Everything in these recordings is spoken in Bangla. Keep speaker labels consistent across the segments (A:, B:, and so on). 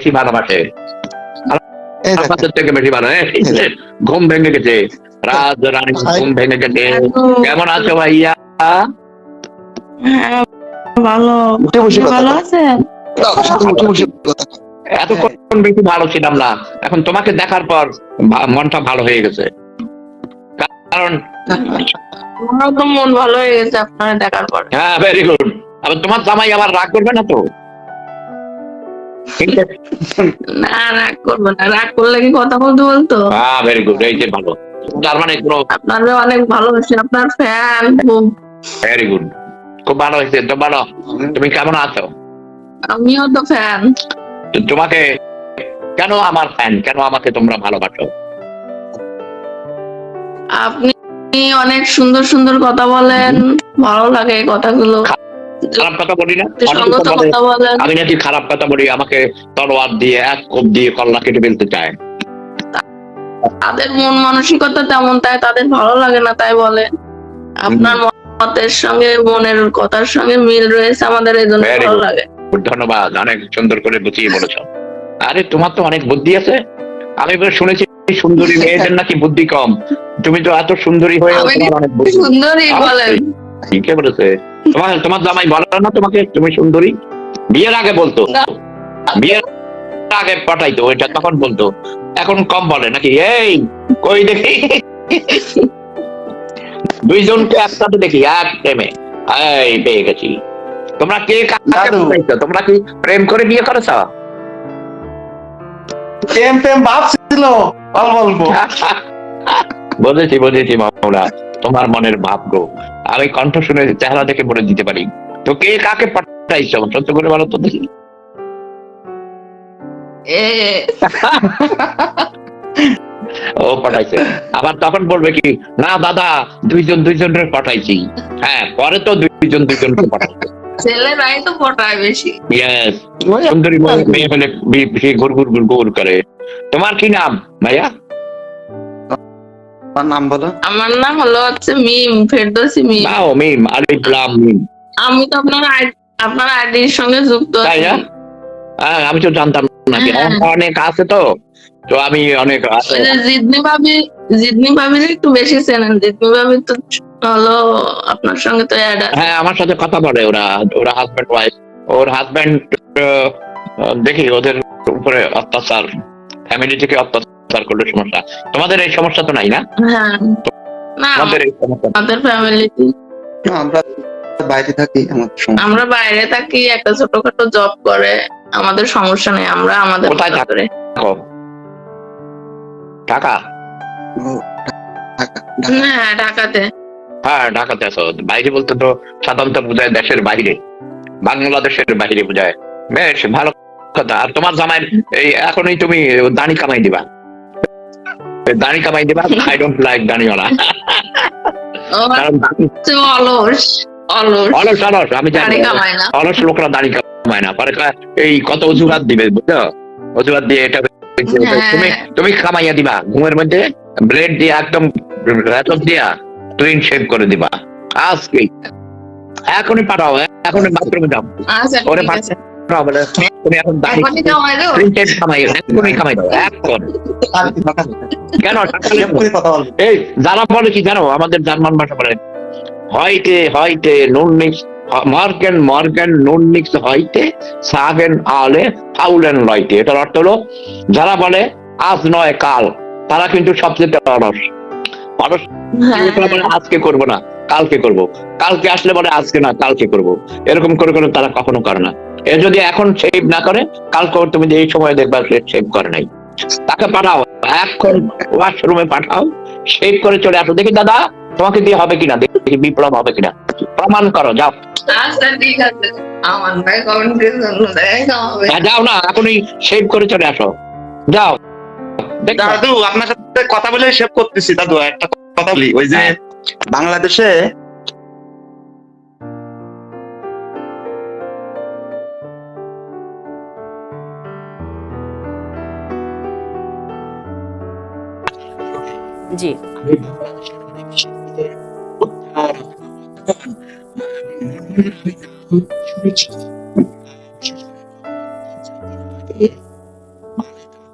A: বেশি ভালোবাসে থেকে বেশি ভালো? ঘুম ভেঙে গেছে। রাজ রানী ঘুম ভেঙে গেছে। কেমন আছো ভাইয়া?
B: হ্যাঁ ভালো। ভালো। আছেন।
A: এতক্ষণ বেশি ভালো ছিলাম না। এখন তোমাকে দেখার পর মনটা ভালো হয়ে গেছে। কারণ
B: মন ভালো হয়ে গেছে আপনার দেখার পর।
A: হ্যাঁ ভেরি গুড আবার তোমার জামাই আবার রাগ করবে না তো?
B: না রাগ করব না। রাগ করলে কি কথা বলতে বলতো?
A: হ্যাঁ ভেরি গুড এই যে ভালো। তার মানে কোনো
B: আপনার অনেক ভালোবাসি আপনার ফ্যান
A: ভেরি গুড খুব ভালো হয়েছে। তো ভালো তুমি কেমন আছো?
B: আমিও তো ফ্যান
A: তোমাকে কেন আমার ফ্যান কেন আমাকে তোমরা ভালোবাসো?
B: আপনি অনেক সুন্দর সুন্দর কথা বলেন। ভালো লাগে কথাগুলো।
A: খারাপ কথা বলি না। আমি নাকি খারাপ কথা বলি আমাকে তলোয়ার দিয়ে এক কোপ দিয়ে কল্লা কেটে ফেলতে চায়।
B: তাদের মন মানসিকতা তেমন তাই তাদের ভালো লাগে না তাই বলে। আপনার মতের সঙ্গে মনের কথার সঙ্গে মিল রয়েছে আমাদের এই জন্য ভালো লাগে।
A: ধন্যবাদ। অনেক সুন্দর করে বুঝিয়ে বলেছ। আরে তোমার তো অনেক বুদ্ধি আছে। আমি এবার শুনেছি সুন্দরী মেয়েদের নাকি বুদ্ধি কম। তুমি তো এত সুন্দরী হয়ে অনেক বুদ্ধি।
B: সুন্দরই বলেন।
A: কে বলেছে। তোমার তোমার জামাই বলে না তোমাকে? তুমি সুন্দরী? বিয়ের আগে বলতো। বিয়ের আগে পাঠাইতো ওইটা তখন বলতো। এখন কম বলে নাকি? এই কই দেখি? দুইজনকে একসাথে দেখি এক প্রেমে। এই পেয়ে গেছি। তোমরা কে কাকে তোমরা কি প্রেম করে বিয়ে করেছ?
C: প্রেম প্রেম ভাব ছিল বল বলব
A: বুঝেছি বুঝেছি মামলা তোমার মনের ভাব গো। আমি কণ্ঠ শুনে চেহারা দেখে বলে দিতে পারি। তো কে কাকে পাঠাইছো? সত্য করে বলো তো দেখি। ও পাঠাইছে। আবার তখন বলবে কি না দাদা দুইজন দুইজনের পাঠাইছি। হ্যাঁ পরে তো দুইজন দুইজনকে পাঠাইছে।
B: ছেলেরাই তো পটায় বেশি।
A: ইয়েস সুন্দরী মেয়ে- হলে ঘুর ঘুর ঘুর ঘুর করে। তোমার কি নাম ভাইয়া
C: তার নাম বলো?
B: আমার নাম হলো হচ্ছে মিম ফেরদৌসি মিম।
A: নাও মিম আলিফলাম মিম।
B: আমি তো আপনার আপনার আইডির সঙ্গে যুক্ত
A: তাই না? হ্যাঁ আমি তো জানতাম না কি
B: হ্যাঁ।
A: অনেক আছে তো তো আমি অনেক আছে।
B: জিদনি ভাবি জিদনি ভাবির একটু বেশি চেনেন জিদনি ভাবি তো হলো আপনার সঙ্গে তো অ্যাড
A: হ্যাঁ আমার সাথে কথা বলে ওরা ওরা হাজব্যান্ড ওয়াইফ ওর হাজব্যান্ড দেখি ওদের উপরে অত্যাচার ফ্যামিলি থেকে অত্যাচার। করলে সমস্যা। তোমাদের এই সমস্যা তো নাই না?
B: হ্যাঁ।
A: আমাদের এই সমস্যা
B: আমাদের ফ্যামিলিতে
C: আমরা বাইরে থাকি
B: আমরা বাইরে থাকি একটা ছোটখাটো জব করে আমাদের সমস্যা নেই আমরা আমাদের
A: কোথায় থাকো?
C: ঢাকা।
B: হ্যাঁ ঢাকাতে।
A: হ্যাঁ ঢাকাতে আছো। বাইরে বলতে তো সাধারণত বোঝায় দেশের বাইরে। বাংলাদেশের বাইরে বোঝায়। বেশ ভালো কথা। আর তোমার জামাই এই এখনই তুমি দাড়ি কামাই দিবা। দাড়ি কামাই দিবা আই ডোন্ট লাইক দাড়িওয়ালা।
B: অলস অলস।
A: অলস অলস আমি জানি। অলস লোকরা দাড়ি কামায় না। পরে এই কত অজুহাত দিবে বুঝছ? অজুহাত দিয়ে এটা
B: হ্যাঁ।
A: তুমি তুমি কামাইয়া দিবা। ঘুমের মধ্যে ব্রেড দিয়ে একদম রেতব দিয়া ক্লিন শেভ করে দিবা। আজকে। এখনই পাঠাও এখনই বাথরুমে যাও।
B: আচ্ছা
A: ওরে পাঠাও বলে। তুমি এখন
B: কামাই
A: এখনই কামাই দাও কেন? যারা বলে কি জানো? আমাদের জার্মান ভাষা বলে হয়তে হয়তে মর্গেন মর্গেন হইতে সাগেন আলে ফাউলেন লইতে এটার অর্থ হলো যারা বলে আজ নয় কাল তারা কিন্তু সবচেয়ে অলস অলস
B: হ্যাঁ।
A: আজকে করব না। কালকে করব। কালকে আসলে বলে আজকে না কালকে করব। এরকম করে করে তারা কখনো করে না। এ যদি এখন সেভ না করে কালকে তুমি যে এই সময় দেখবা সে সেভ করে নাই। তাকে পাঠাও এখন ওয়াশরুমে পাঠাও সেভ করে চলে আসো। দেখি দাদা তোমাকে দিয়ে হবে কিনা? দেখি বিপ্লব হবে কিনা? প্রমাণ করো যাও। হ্যাঁ, যাও না এখনই সেভ করে চলে আসো। যাও।
C: দাদু আপনার সাথে কথা বলে সেভ করতেছি দাদু একটা কথা বলি। ওই যে
A: হ্যাঁ।
C: বাংলাদেশে
D: জি।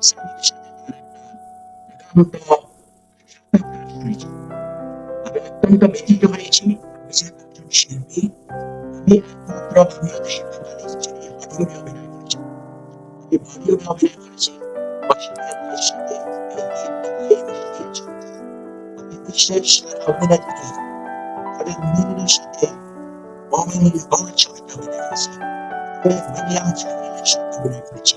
D: স্বামীর সাথে অত্যন্ত ব্যথিত হয়েছি যে একজন শিল্পী আমি একমাত্র বাংলাদেশে বাঙালি যিনি বলিউডে অভিনয় করেছেন আমি বলিউডে অভিনয় করেছি সাথে আমি বিশ্বের সেরা অভিনেত্রী তাদের মিলিনের সাথে মিডিয়াম চ্যানেলের সাথে অভিনয় করেছি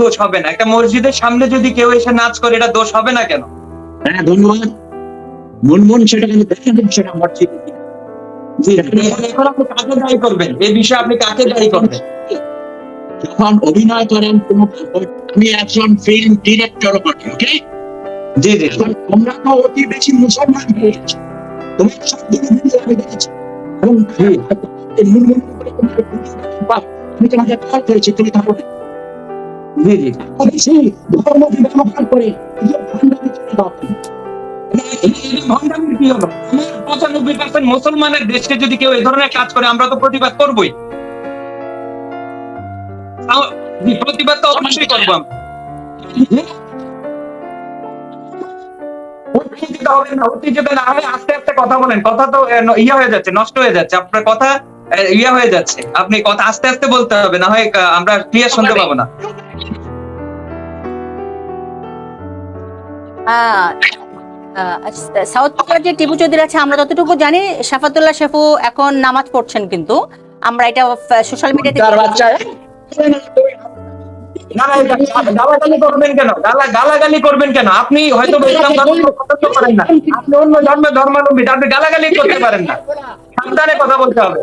E: দোষ হবে না একটা মসজিদের সামনে যদি কেউ এসে নাচ করে, এটা দোষ হবে না কেন?
D: হ্যাঁ ধন্যবাদ। মুনমুন, সেটা কিন্তু দেখেন, সেটা মসজিদ
E: আপনি কাকে দায়ী করবেন? এই বিষয়ে আপনি কাকে দায়ী করবেন?
D: যখন অভিনয় করেন আমি একজন ফিল্ম ডিরেক্টর বটে ওকে
E: জি জি।
D: তোমরা তো অতি বেশি মুসলমান হয়ে তোমার সবগুলো আমি দেখেছি এবং আমি তোমাকে কল করেছি তুমি থাকো
E: জি জি।
D: বেশি ধর্ম ব্যবহার করে ভণ্ডামি
E: পঁচানব্বই পার্সেন্ট মুসলমানের দেশে যদি কেউ এই ধরনের কাজ করে, আমরা তো প্রতিবাদ করবই। প্রতিবাদ তো অবশ্যই কথা তো ইয়ে হয়ে যাচ্ছে, নষ্ট হয়ে যাচ্ছে। আপনার কথা ইয়ে হয়ে যাচ্ছে। আপনি কথা আস্তে আস্তে বলতে হবে, না হয় আমরা ক্লিয়ার শুনতে পাবো না।
F: সাউথ কোরিয়ার যে টিপু চৌধুরী আছে আমরা যতটুকু জানি শাফাতুল্লাহ শেফু এখন নামাজ পড়ছেন কিন্তু। আমরা এটা সোশ্যাল মিডিয়াতে
E: তার বাচ্চা না না, এটা গালাগালি করবেন কেন? গালা গালাগালি করবেন কেন? আপনি হয়তো ইসলাম ধর্ম পছন্দ করেন না। আপনি অন্য ধর্মাবলম্বী আপনি গালাগালি করতে পারেন না। সাবধানে কথা বলতে হবে।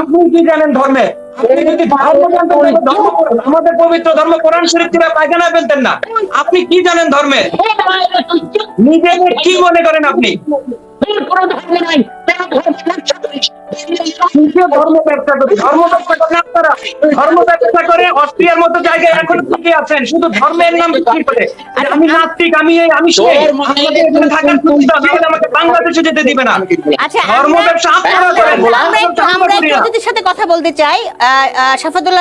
E: আপনি কি জানেন ধর্মে? আমাদের পবিত্র ধর্ম কোরআন শরীফ ছিল পায়খানা ফেলতেন না। আপনি কি জানেন ধর্মে? নিজেকে কি মনে করেন আপনি?
D: কোনো ধর্ম নাই কেন ধর্ম ব্যবসা করিস
E: ধর্ম ব্যবসা করে ধর্ম ব্যবসা করেন আপনারা। ধর্ম ব্যবসা করে অস্ট্রিয়ার মতো জায়গায় এখন টিকে আছেন। শুধু ধর্মের নাম বিক্রি করে? আর আমি নাস্তিক আমি এই আমি থাকার সুবিধা নাহলে আমাকে বাংলাদেশে যেতে দিবে না।
F: আচ্ছা
E: ধর্ম ব্যবসা আপনারা করেন।
F: আমরা একটু সাথে কথা বলতে চাই। আহ,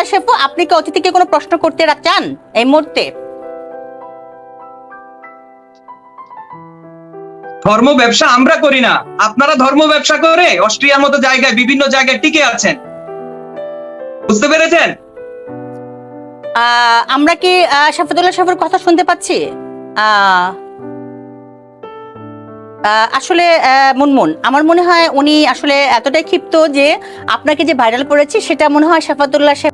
F: শেফু আপনি কি অতিথিকে কোনো প্রশ্ন করতে চান এই মুহূর্তে?
E: ধর্ম ব্যবসা আমরা করি না। আপনারা ধর্ম ব্যবসা করে অস্ট্রিয়ার মতো জায়গায় বিভিন্ন জায়গায় টিকে আছেন। বুঝতে পেরেছেন?
F: আহ, আমরা কি আহ, শাফাতুল্লাহ শেফুর কথা শুনতে পাচ্ছি? আহ, আসলে মুনমুন, আমার মনে হয় উনি আসলে এতটাই ক্ষিপ্ত যে আপনাকে যে ভাইরাল করেছে, সেটা মনে হয় শেফাতুল্লাহ শেফ